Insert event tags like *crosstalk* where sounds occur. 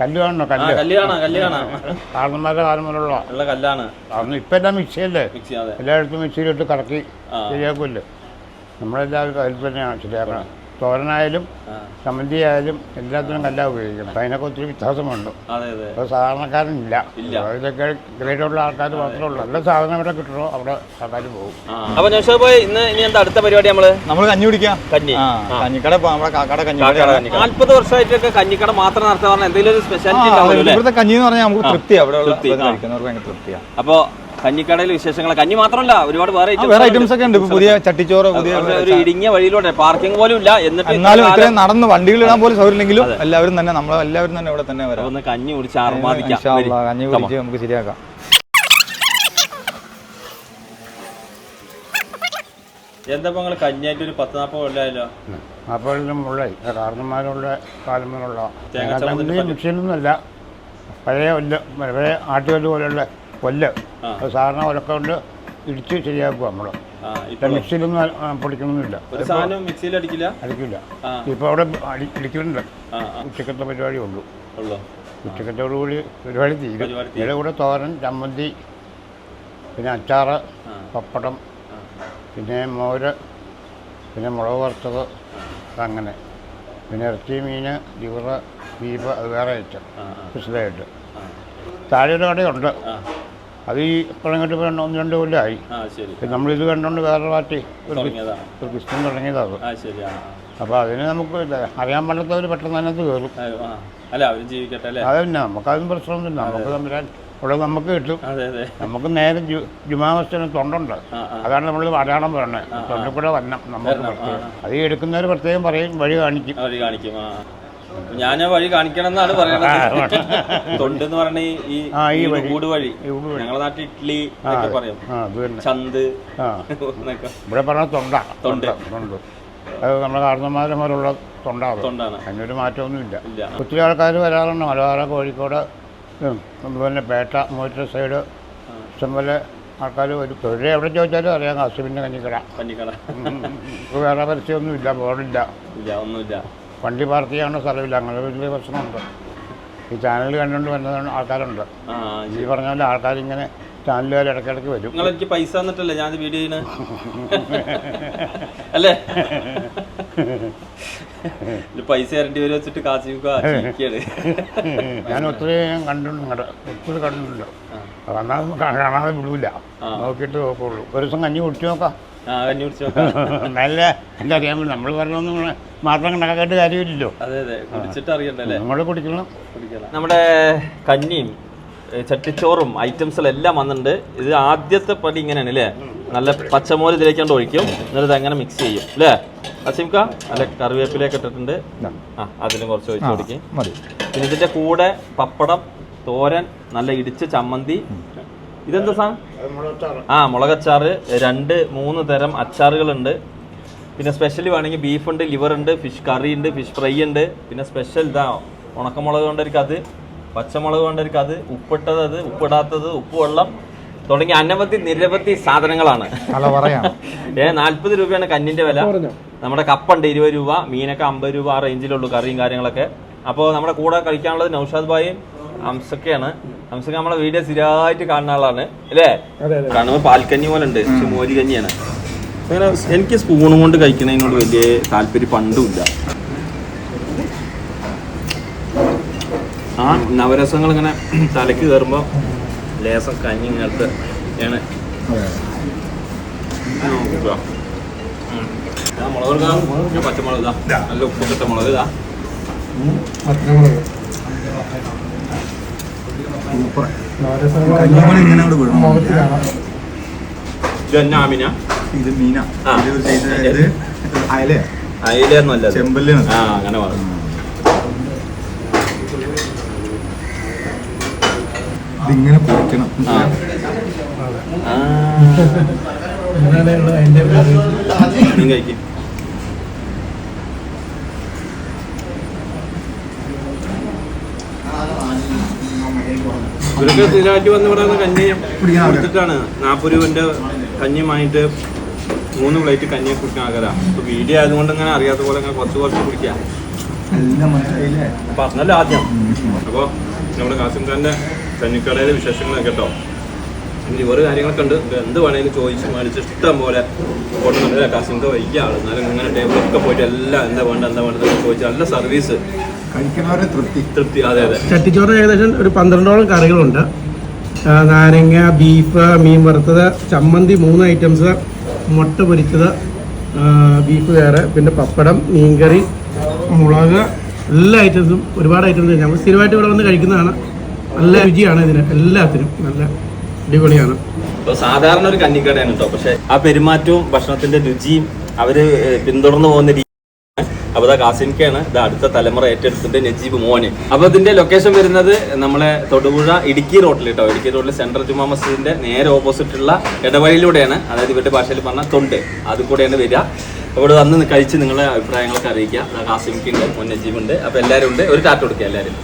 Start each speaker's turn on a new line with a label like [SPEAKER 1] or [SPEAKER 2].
[SPEAKER 1] കല്ല് കാണണോ? കല്ല്.
[SPEAKER 2] കല്ല് കാണാം കല്ല് കാണാം.
[SPEAKER 1] കാരണന്മാരുടെ കാലം മുതലുള്ള
[SPEAKER 2] ഉള്ള കല്ലാണ്.
[SPEAKER 1] ഇപ്പം എല്ലാം മിക്സിയല്ലേ
[SPEAKER 2] മിക്സി അതെ.
[SPEAKER 1] എല്ലായിടത്തും മിക്സിയിലിട്ട് കറക്കി ശരിയാക്കുമല്ലോ നമ്മളെല്ലാവരും അതിൽ തന്നെയാണ് ശരിയാക്കണം തോരനായാലും ചമ്മന്തി ആയാലും എല്ലാത്തിനും കല്ലാ ഉപയോഗിക്കണം. അപ്പം അതിനൊക്കെ ഒത്തിരി വ്യത്യാസമുണ്ട്.
[SPEAKER 2] അതെ അതെ.
[SPEAKER 1] അപ്പോൾ സാധാരണക്കാരനില്ല.
[SPEAKER 2] ഇല്ല.
[SPEAKER 1] ഇതൊക്കെ ഗ്രേഡുള്ള ആൾക്കാർ മാത്രമേ ഉള്ളൂ. നല്ല സാധനം എവിടെ കിട്ടണോ? അവിടെ ആൾക്കാർ പോകും.
[SPEAKER 2] അപ്പൊ നൗഷാദ് പോയി ഇന്ന് ഇനി എന്താ അടുത്ത പരിപാടി നമ്മൾ?
[SPEAKER 3] നമ്മൾ കഞ്ഞി കുടിക്കാം.
[SPEAKER 2] കഞ്ഞി.
[SPEAKER 3] കഞ്ഞിക്കട കാക്കട നമ്മുടെ കാക്കയുടെ കഞ്ഞി
[SPEAKER 2] നാല്പത് വർഷമായിട്ടൊക്കെ കഞ്ഞിക്കട മാത്രം നടത്താൻ പറഞ്ഞാൽ എന്തെങ്കിലും ഒരു സ്പെഷ്യാലിറ്റി
[SPEAKER 3] ഇവിടുത്തെ കഞ്ഞി എന്ന് പറഞ്ഞാൽ നമുക്ക് തൃപ്തിയാണ് അവിടെ
[SPEAKER 2] തൃപ്തി, ആ.
[SPEAKER 3] കഴിക്കുന്നവർക്ക് ഭയങ്കര തൃപ്തിയാ.
[SPEAKER 2] അപ്പൊ കഞ്ഞിക്കടയിൽ വിശേഷങ്ങൾ കഞ്ഞി മാത്രമല്ല ഒരുപാട് വേറെ
[SPEAKER 3] വേറെ ഐറ്റംസ് ഒക്കെ ഉണ്ട്. ഇപ്പൊ പുതിയ ചട്ടിച്ചോറ് പുതിയ
[SPEAKER 2] ഒരു ഇടുങ്ങിയ വഴിയിലൂടെ പാർക്കിംഗ് പോലും ഇല്ല. എന്നിട്ട്
[SPEAKER 3] എന്നാലും
[SPEAKER 2] ഇത്ര
[SPEAKER 3] ഇത്രയും നടന്ന് വണ്ടികൾ ഇടാൻ പോലും സൗകര്യമില്ലെങ്കിലും എല്ലാവരും തന്നെ നമ്മൾ എല്ലാവരും തന്നെ ഇവിടെ തന്നെ വരാം.
[SPEAKER 2] ഒന്ന് കഞ്ഞി കുടിച്ച്
[SPEAKER 3] ഇൻഷാ
[SPEAKER 2] ആർമാദിക്കാം
[SPEAKER 3] അള്ളാ, കഞ്ഞി കുടിച്ച് നമുക്ക് ശരിയാക്കാം.
[SPEAKER 2] എന്താ നിങ്ങൾ കഞ്ഞിയായിട്ട് ഒരു പത്ത് നാൽപ്പത് കൊല്ലമായല്ലോ
[SPEAKER 1] നാൽപ്പതിലും മുള്ള കാരണന്മാരുള്ള കാലം മുതലുള്ള
[SPEAKER 2] തേങ്ങ ചമ്മന്തി
[SPEAKER 1] മിക്സിയിലൊന്നുമല്ല. പഴയ പഴയ ആട്ടുകല്ല് പോലെയുള്ള അത് സാധാരണ ഒലക്ക കൊണ്ട് ഇടിച്ച് ശരിയാക്കുക നമ്മൾ. മിക്സിയിലൊന്നും പൊടിക്കണമെന്നില്ല
[SPEAKER 2] മിക്സിയിൽ അടിക്കില്ല?
[SPEAKER 1] അടിക്കില്ല. ഇപ്പോൾ അവിടെ ഇടിക്കുന്നുണ്ട് ഉച്ചക്കത്തെ പരിപാടി ഉള്ളൂ. ഉച്ചക്കത്തോടുകൂടി പരിപാടി തീരും. ഇതിന്റെ കൂടെ തോരൻ ചമ്മന്തി പിന്നെ അച്ചാറ് പപ്പടം പിന്നെ മോര് പിന്നെ മുളക് വറുത്തത് അങ്ങനെ. പിന്നെ ഇറച്ചി മീൻ ലിവറ് ബീഫ് അത് വേറെ ഐറ്റം. സ്പെഷ്യലായിട്ട്. താഴെ ഒരു കടയുണ്ട്. അത് ഈ പഴങ്ങോട്ട് പോയി ഒന്ന് രണ്ട് കൊല്ലമായി നമ്മളിത് കണ്ടുകൊണ്ട് വേറെ പാർട്ടി ഒരു ക്രിസ്ത്യൻ തുടങ്ങിയതാണ് അപ്പോൾ അതിന് നമുക്ക് അറിയാൻ പാടാത്തവർ പെട്ടെന്ന് അതിനകത്ത് കയറും.
[SPEAKER 2] നമുക്ക് അല്ല അവരും ജീവിക്കട്ടെ അല്ലേ?
[SPEAKER 1] അത് തന്നെ നമുക്കതും പ്രശ്നമൊന്നുമില്ല. നമുക്ക് തമ്മിൽ ഇവിടെ നമുക്ക് കിട്ടും. നമുക്ക് നേരെ ജുമാ ജുമാവസ്ഥന് തൊണ്ടുണ്ട്. അതാണ് നമ്മൾ അടയാളം പറയണത് തൊണ്ടിൽ കൂടെ വരണം നമുക്ക്.
[SPEAKER 2] വരണം,
[SPEAKER 1] അത് എടുക്കുന്നവർ പ്രത്യേകം പറയും വഴി കാണിക്കും.
[SPEAKER 2] വഴി കാണിക്കും ഞാൻ വഴി കാണിക്കണം എന്നാണ് പറയുന്നത് തൊണ്ട് എന്ന് പറഞ്ഞ ഈ
[SPEAKER 1] ഈ വഴി.
[SPEAKER 2] ഞങ്ങളെ നാട്ടിൽ ഇഡ്ലി പറയും. ചന്ത്
[SPEAKER 1] ഇവിടെ പറഞ്ഞ തൊണ്ട.
[SPEAKER 2] തൊണ്ട്.
[SPEAKER 1] തൊണ്ട് അത് നമ്മുടെ കാരണന്മാരെ പോലുള്ള തൊണ്ടാണ്.
[SPEAKER 2] തൊണ്ടാണ്.
[SPEAKER 1] അതിനൊരു മാറ്റമൊന്നുമില്ല
[SPEAKER 2] ഇല്ല.
[SPEAKER 1] ഒത്തിരി ആൾക്കാർ വരാറുണ്ട്. മലബാറ കോഴിക്കോട് അതുപോലെ പേട്ട മൂറ്റ സൈഡ് ഇഷ്ടംപോലെ ആൾക്കാർ വരും. തൊഴിൽ എവിടെ ചോദിച്ചാലും അറിയാം. കാസുവിന്റെ കഞ്ഞിക്കട.
[SPEAKER 2] കഞ്ഞിക്കട.
[SPEAKER 1] വേറെ പരസ്യമൊന്നും വേറെ പരസ്യമൊന്നുമില്ല ബോർഡില്ല.
[SPEAKER 2] ഇല്ല ഒന്നുമില്ല.
[SPEAKER 1] വണ്ടി പാർക്ക് ചെയ്യാനുള്ള സ്ഥലമില്ല. അങ്ങനെ വലിയ പ്രശ്നമുണ്ട്. ഈ ചാനൽ കണ്ടുകൊണ്ട് വരുന്ന ആൾക്കാരുണ്ട്. ഈ പറഞ്ഞ പോലെ ആൾക്കാർ ഇങ്ങനെ ചാനലുകാർ ഇടയ്ക്കിടയ്ക്ക് വരും.
[SPEAKER 2] നിങ്ങൾ എനിക്ക് പൈസ തന്നിട്ടല്ലേ ഞാൻ വീഡിയോ അല്ലേ? പൈസ തരേണ്ടി വരും വെച്ചിട്ട് കാശ്
[SPEAKER 1] ഞാൻ ഒത്തിരി കണ്ടിട്ടുണ്ട് ഒത്തിരി കണ്ടിട്ടുണ്ട്. കാണാതെ കാണാതെ വിടൂല. നോക്കിയിട്ട് നോക്കുള്ളൂ. ഒരു ദിവസം കഞ്ഞി കുടിച്ചു നോക്കാം. നല്ല എന്താ അറിയാൻ പറ്റും നമ്മൾ പറഞ്ഞൊന്നും മാത്രം കണക്കായിട്ട് കാര്യമില്ലല്ലോ. നമ്മൾ കുടിക്കണം.
[SPEAKER 2] നമ്മുടെ കഞ്ഞിയും ചട്ടിച്ചോറും ഐറ്റംസ് എല്ലാം വന്നിട്ടുണ്ട്. ഇത് ആദ്യത്തെ പടി ഇങ്ങനെയാണ് അല്ലേ നല്ല പച്ചമോര് ഇതിലേക്കാണ്ട് ഒഴിക്കും. എന്നിട്ട് ഇത് അങ്ങനെ മിക്സ് ചെയ്യും അല്ലേ അസിംക്ക നല്ല കറിവേപ്പിലേക്ക് ഇട്ടിട്ടുണ്ട്. ആ. അതിലും കുറച്ച് ഒഴിച്ച് കൊടുക്കും. പിന്നെ ഇതിന്റെ കൂടെ പപ്പടം തോരൻ നല്ല ഇടിച്ച ചമ്മന്തി. ഇതെന്താ സാധനം ആ മുളകച്ചാറ് രണ്ട് മൂന്ന് തരം അച്ചാറുകളുണ്ട്. പിന്നെ സ്പെഷ്യലി വേണമെങ്കിൽ ബീഫ് ഉണ്ട് ലിവർ ഉണ്ട് ഫിഷ് കറി ഉണ്ട് ഫിഷ് ഫ്രൈ ഉണ്ട്. പിന്നെ സ്പെഷ്യൽ ഇതാ ഉണക്കമുളക് കൊണ്ടൊരു അത് പച്ചമുളക് കൊണ്ടൊരു അത് ഉപ്പിട്ടത് അത് ഉപ്പിടാത്തത് ഉപ്പ് വെള്ളം തുടങ്ങിയ അനവധി നിരവധി സാധനങ്ങളാണ്. ഏ നാല്പത് രൂപയാണ് കന്നിന്റെ വില. നമ്മുടെ കപ്പുണ്ട് ഇരുപത് രൂപ മീനൊക്കെ അമ്പത് രൂപ ആ റേഞ്ചിലുള്ളൂ കറിയും കാര്യങ്ങളൊക്കെ. അപ്പോൾ നമ്മുടെ കൂടെ കഴിക്കാനുള്ളത് നൌഷാദ് ഭായും ഹംസക്കയാണ്. ഹംസക്ക നമ്മളെ വീഡിയോ സ്ഥിരമായിട്ട് കാണുന്ന ആളാണ്. അല്ലേ? കാണുമ്പോൾ പാൽക്കഞ്ഞി പോലെ ഉണ്ട്. മോരി കഞ്ഞിയാണ്. അങ്ങനെ എനിക്ക് സ്പൂണും കൊണ്ട് കഴിക്കുന്നതിനോട് വലിയ താല്പര്യം പണ്ടുമില്ല ആ നവരസങ്ങൾ ഇങ്ങനെ *clears throat* തലക്ക് കയറുമ്പോൾ ലേസം കഞ്ഞി ഇങ്ങനത്തെ ആണ്. നോക്കുക. മുളക് പച്ചമുളക് ഇതാ. നല്ല ഉപ്പൊക്കെ മുളക് ഇതാ
[SPEAKER 3] കഞ്ഞിമണി ഇങ്ങനെ അങ്ങോട്ട് വിടണം
[SPEAKER 2] ഇത്
[SPEAKER 3] ഇത് മീന. ചെമ്പല്ലാണ്
[SPEAKER 2] ആ അങ്ങനെ പറഞ്ഞു
[SPEAKER 3] ഇതിങ്ങനെ പൊരിക്കണം
[SPEAKER 2] ആ. ആ. നീ കഴിക്കും. ഇവരൊക്കെ സ്ഥിരമായിട്ട് വന്ന് ഇവിടെ കഞ്ഞി. കൊടുത്തിട്ടാണ് നാൽപ്പത് രൂപന്റെ കഞ്ഞി വാങ്ങിയിട്ട് മൂന്ന് പ്ലേറ്റ് കഞ്ഞി കുടിക്കാൻ ആഗ്രഹം. ഇപ്പൊ വീഡിയോ ആയതുകൊണ്ട് അങ്ങനെ അറിയാത്ത പോലെ അങ്ങനെ കുറച്ച് കുറച്ച് കുടിക്കാം. പറഞ്ഞല്ലോ ആദ്യം. അപ്പോൾ നമ്മുടെ കാസിം ഖാന്റെ കഞ്ഞിക്കടയിലെ വിശേഷങ്ങളൊക്കെ കേട്ടോ. ഇനി ഓരോ കാര്യങ്ങളൊക്കെ ഉണ്ട്. എന്ത് വേണേലും ചോദിച്ച് മേടിച്ച് ഇഷ്ടം പോലെ കൊണ്ടുവന്നില്ല വലിയ ആൾ എന്നാലും ഇങ്ങനെ ടേബിളൊക്കെ പോയിട്ട് എല്ലാം എന്താ വേണ്ട എന്താ വേണ്ടത് ചോദിച്ചു നല്ല സർവീസ്
[SPEAKER 4] കഴിക്കുന്നവരെ തൃപ്തി.
[SPEAKER 2] തൃപ്തി. അതെ അതെ.
[SPEAKER 5] ചട്ടിച്ചോറ് ഏകദേശം ഒരു പന്ത്രണ്ടോളം കറികളുണ്ട്. നാരങ്ങ ബീഫ് മീൻ വറുത്തത് ചമ്മന്തി മൂന്ന് ഐറ്റംസ് മുട്ട പൊരിച്ചത് ബീഫ് വേറെ പിന്നെ പപ്പടം മീൻകറി മുളക് എല്ലാ ഐറ്റംസും ഒരുപാട് ഐറ്റംസ് ഞങ്ങൾ സ്ഥിരമായിട്ട് ഇവിടെ വന്ന് കഴിക്കുന്നതാണ്. നല്ല രുചിയാണ് ഇതിന് എല്ലാത്തിനും. നല്ല അടിപൊളിയാണ്.
[SPEAKER 2] സാധാരണ ഒരു കഞ്ഞിക്കടയാണ് പക്ഷെ ആ പെരുമാറ്റവും ഭക്ഷണത്തിന്റെ രുചിയും അവർ പിന്തുടർന്നു പോകുന്ന രീതി അപ്പൊ ഇതാ കാസിൻക്കാണ് ഇത് അടുത്ത തലമുറ ഏറ്റെടുത്തിട്ട് നജീബ് മോന്. അപ്പൊ ഇതിന്റെ ലൊക്കേഷൻ വരുന്നത് നമ്മളെ തൊടുപുഴ ഇടുക്കി റോഡിൽ കേട്ടോ ഇടുക്കി റോഡിൽ സെൻട്രൽ ജുമാ മസ്ജിദിന്റെ നേരെ ഓപ്പോസിറ്റ് ഉള്ള ഇടവഴിയിലൂടെയാണ് അതായത് ഇവരുടെ ഭാഷയിൽ പറഞ്ഞ തൊണ്ട്. അത് കൂടെയാണ് വരിക. ഇവിടെ വന്ന് കഴിച്ച് നിങ്ങളെ അഭിപ്രായങ്ങളൊക്കെ അറിയിക്കുക. കാസിമിക്കുണ്ട് മുൻ നജീബ് ഉണ്ട് അപ്പൊ എല്ലാവരും ഉണ്ട്. ഒരു ടാറ്റ് കൊടുക്കുക എല്ലാവരും.